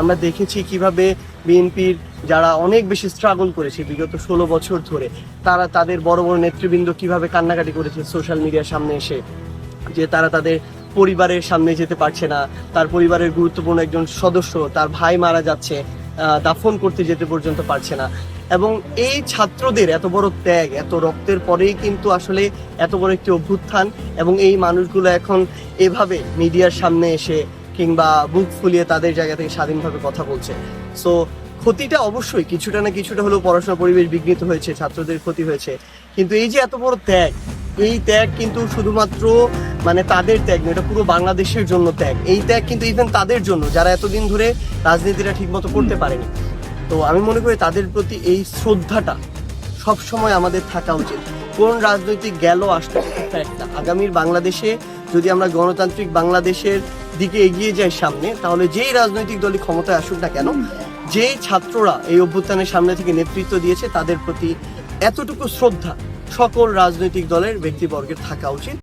আমরা দেখেছি কীভাবে বিএনপির যারা অনেক বেশি স্ট্রাগল করেছে বিগত ষোলো বছর ধরে, তারা তাদের বড় বড় নেতৃবৃন্দ কীভাবে কান্নাকাটি করেছে সোশ্যাল মিডিয়ার সামনে এসে? যে তারা তাদের পরিবারের সামনে যেতে পারছে না, তার পরিবারের গুরুত্বপূর্ণ একজন সদস্য, তার ভাই মারা যাচ্ছে দাফন করতে যেতে পর্যন্ত পারছে না। এবং এই ছাত্রদের এত বড় ত্যাগ, এত রক্তের পরেই কিন্তু আসলে এত বড় একটি অভ্যুত্থান এবং এই মানুষগুলো এখন এভাবে মিডিয়ার সামনে এসে কিংবা বুক ফুলিয়ে তাদের জায়গা থেকে স্বাধীনভাবে কথা বলছে। সো ক্ষতিটা অবশ্যই কিছুটা না কিছুটা হলেও পড়াশোনার পরিবেশ বিঘ্নিত হয়েছে, ছাত্রদের ক্ষতি হয়েছে। কিন্তু এই যে এত বড় ত্যাগ, এই ত্যাগ কিন্তু শুধুমাত্র মানে তাদের ত্যাগ নয়, এটা পুরো বাংলাদেশের জন্য ত্যাগ। এই ত্যাগ কিন্তু ইভেন তাদের জন্য, যারা এতদিন ধরে রাজনীতিটা ঠিকমতো করতে পারেনি। তো আমি মনে করি তাদের প্রতি এই শ্রদ্ধাটা সব সময় আমাদের থাকা উচিত। কোন রাজনৈতিক গেল আসতে একটা আগামীর বাংলাদেশে যদি আমরা গণতান্ত্রিক বাংলাদেশের দিকে এগিয়ে যায় সামনে, তাহলে যেই রাজনৈতিক দলই ক্ষমতায় আসুক না কেন, যেই ছাত্ররা এই অভ্যুত্থানের সামনে থেকে নেতৃত্ব দিয়েছে, তাদের প্রতি এতটুকু শ্রদ্ধা সকল রাজনৈতিক দলের ব্যক্তিবর্গের থাকা উচিত।